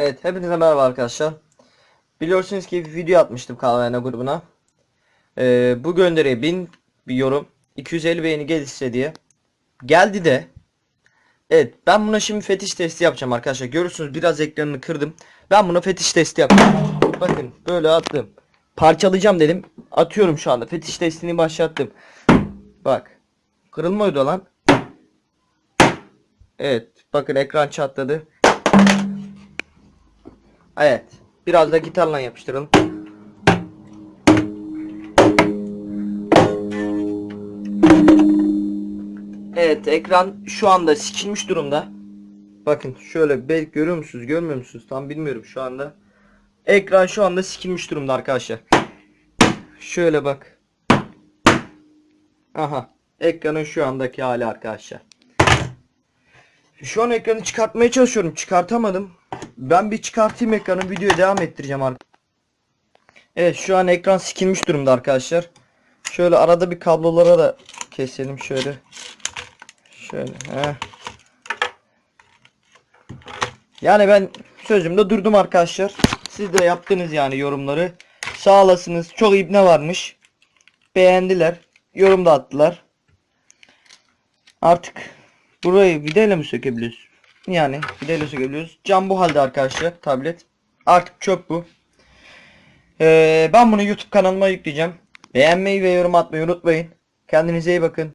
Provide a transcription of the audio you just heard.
Evet, hepinize merhaba arkadaşlar. Biliyorsunuz ki bir video atmıştım kahvehane grubuna. Ee, bu gönderiye 1000 bir yorum, 250 beğeni gelirse diye. Geldi de. Evet, ben buna şimdi fetiş testi yapacağım arkadaşlar. Görürsünüz biraz ekranını kırdım. Ben buna fetiş testi yapacağım. Bakın böyle attım. Parçalayacağım dedim. Atıyorum şu anda. Fetiş testini başlattım. Bak. Kırılmıyordu lan. Evet, bakın ekran çatladı. Evet. Biraz da gitarla yapıştıralım. Evet ekran şu anda sikilmiş durumda. Bakın şöyle belki görüyor musunuz görmüyor musunuz tam bilmiyorum şu anda. Ekran şu anda sikilmiş durumda arkadaşlar. Şöyle bak. Aha. Ekranın şu andaki hali arkadaşlar. Şu an ekranı çıkartmaya çalışıyorum. Çıkartamadım. Ben bir çıkartayım ekranı. Videoya devam ettireceğim artık. Evet şu an ekran sikilmiş durumda arkadaşlar. Şöyle arada bir kablolara da keselim şöyle. Şöyle. Heh. Yani ben sözümde durdum arkadaşlar. Siz de yaptınız yani yorumları. Sağ olasınız. Çok ibne varmış. Beğendiler. Yorum da attılar. Artık burayı videoyla mı sökebiliyoruz? Yani videoyla sökebiliyoruz. Cam bu halde arkadaşlar tablet. Artık çöp bu. Ee, ben bunu YouTube kanalıma yükleyeceğim. Beğenmeyi ve yorum atmayı unutmayın. Kendinize iyi bakın.